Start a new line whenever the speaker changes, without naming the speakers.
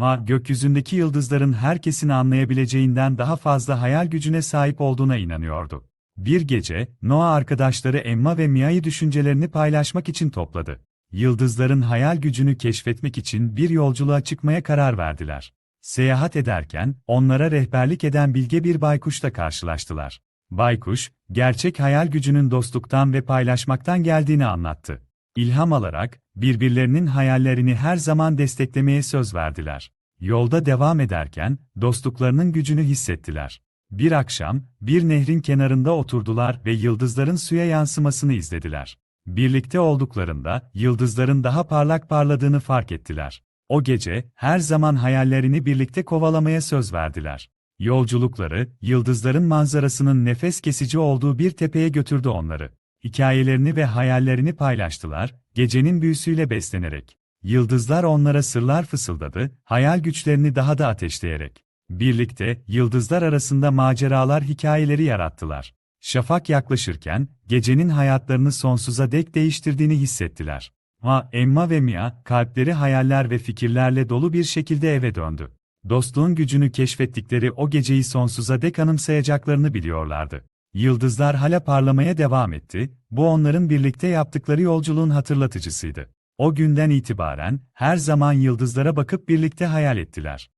Ma gökyüzündeki yıldızların herkesin anlayabileceğinden daha fazla hayal gücüne sahip olduğuna inanıyordu. Bir gece, Noah arkadaşları Emma ve Mia'yı düşüncelerini paylaşmak için topladı. Yıldızların hayal gücünü keşfetmek için bir yolculuğa çıkmaya karar verdiler. Seyahat ederken, onlara rehberlik eden bilge bir baykuşla karşılaştılar. Baykuş, gerçek hayal gücünün dostluktan ve paylaşmaktan geldiğini anlattı. İlham alarak, birbirlerinin hayallerini her zaman desteklemeye söz verdiler. Yolda devam ederken, dostluklarının gücünü hissettiler. Bir akşam, bir nehrin kenarında oturdular ve yıldızların suya yansımasını izlediler. Birlikte olduklarında, yıldızların daha parlak parladığını fark ettiler. O gece, her zaman hayallerini birlikte kovalamaya söz verdiler. Yolculukları, yıldızların manzarasının nefes kesici olduğu bir tepeye götürdü onları. Hikayelerini ve hayallerini paylaştılar, gecenin büyüsüyle beslenerek. Yıldızlar onlara sırlar fısıldadı, hayal güçlerini daha da ateşleyerek. Birlikte, yıldızlar arasında maceralar hikayeleri yarattılar. Şafak yaklaşırken, gecenin hayatlarını sonsuza dek değiştirdiğini hissettiler. Ha, Emma ve Mia, kalpleri hayaller ve fikirlerle dolu bir şekilde eve döndü. Dostluğun gücünü keşfettikleri o geceyi sonsuza dek anımsayacaklarını biliyorlardı. Yıldızlar hala parlamaya devam etti, bu onların birlikte yaptıkları yolculuğun hatırlatıcısıydı. O günden itibaren, her zaman yıldızlara bakıp birlikte hayal ettiler.